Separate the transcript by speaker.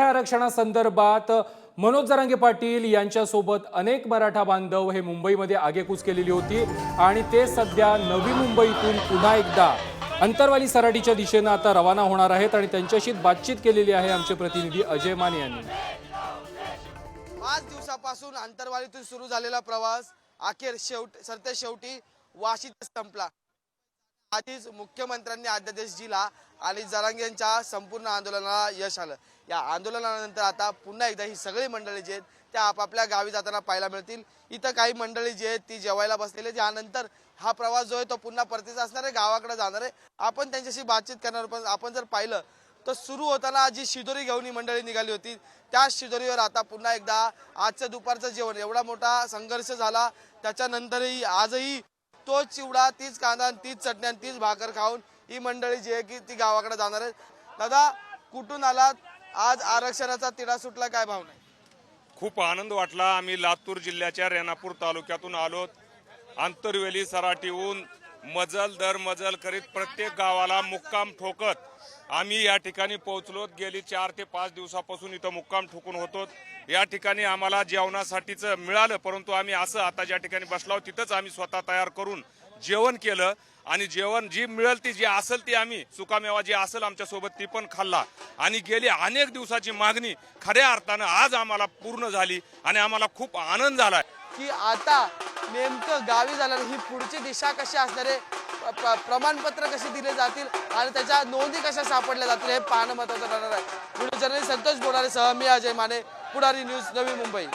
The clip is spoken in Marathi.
Speaker 1: मराठा आरक्षणासंदर्भात मनोज जरांगे पाटील यांच्यासोबत अनेक मराठा बांधव हे मुंबईमध्ये आगेकूच केलेली होती आणि ते सध्या नवी मुंबईतून पुन्हा एकदा अंतरवाली सराटीच्या दिशेनं आता रवाना होणार आहेत आणि त्यांच्याशी बातचीत केलेली आहे आमचे प्रतिनिधी अजय माने यांनी.
Speaker 2: पाच दिवसापासून अंतरवालीतून सुरू झालेला प्रवास अखेर शेवट सरते शेवटी वाशीत संपला. आधीच मुख्यमंत्र्यांनी अध्यादेश दिला आणि जरांगे यांच्या संपूर्ण आंदोलनाला यश आलं. या आंदोलनानंतर आता पुन्हा एकदा ही सगळी मंडळी जी आहेत त्या आपापल्या गावी जाताना पाहायला मिळतील. इथं काही मंडळी जी आहेत ती जेवायला बसलेली त्यानंतर हा प्रवास जो आहे तो पुन्हा परतीचा असणार आहे गावाकडे जाणार आहे. आपण त्यांच्याशी बातचीत करणार पण आपण जर पाहिलं तर सुरू होताना जी शिदोरी घेऊन ही मंडळी निघाली होती त्या शिदोरीवर आता पुन्हा एकदा आजचं दुपारचं जेवण. एवढा मोठा संघर्ष झाला. त्याच्यानंतरही आजही तोच चिवडा तीच कांदा आणि तीच चटणी आणि तीच भाकर खाऊन ही मंडळी जी आहे की ती गावाकडे जाणार आहे. दादा कुठून आलात? आज आरक्षणाचा तिढा सुटला काय भावना नाही
Speaker 3: खूप आनंद वाटला. आम्ही लातूर जिल्ह्याच्या रेणापूर तालुक्यातून आलो आंतरवेली सराटीहून मजल दर मजल करीत प्रत्येक गावाला मुक्काम ठोकत आम्ही या ठिकाणी पोहोचलो गेली चार ते पाच दिवसापासून इथं मुक्काम ठोकून होतो. या ठिकाणी आम्हाला जेवणासाठीच मिळालं परंतु आम्ही असं आता ज्या ठिकाणी बसलो तिथंच आम्ही स्वतः तयार करून जेवण केलं. आणि जेवण जी मिळेल ती जी असेल ती आम्ही सुकामेवा जी असेल आमच्यासोबत ती पण खाल्ला. आणि गेली अनेक दिवसाची मागणी खऱ्या अर्थानं आज आम्हाला पूर्ण झाली आणि आम्हाला खूप आनंद झाला.
Speaker 2: की आता नेमकं गावी जाणार ही पुढची दिशा कशी असणार आहे? प्रमाणपत्र कशी दिले जातील आणि त्याच्या नोंदी कशा सापडल्या जातील हे पाहणं महत्वाचं राहणार आहे. व्हिडिओ जर्नलिस्ट संतोष बोरारे सह मी अजय माने पुढारी न्यूज नवी मुंबई.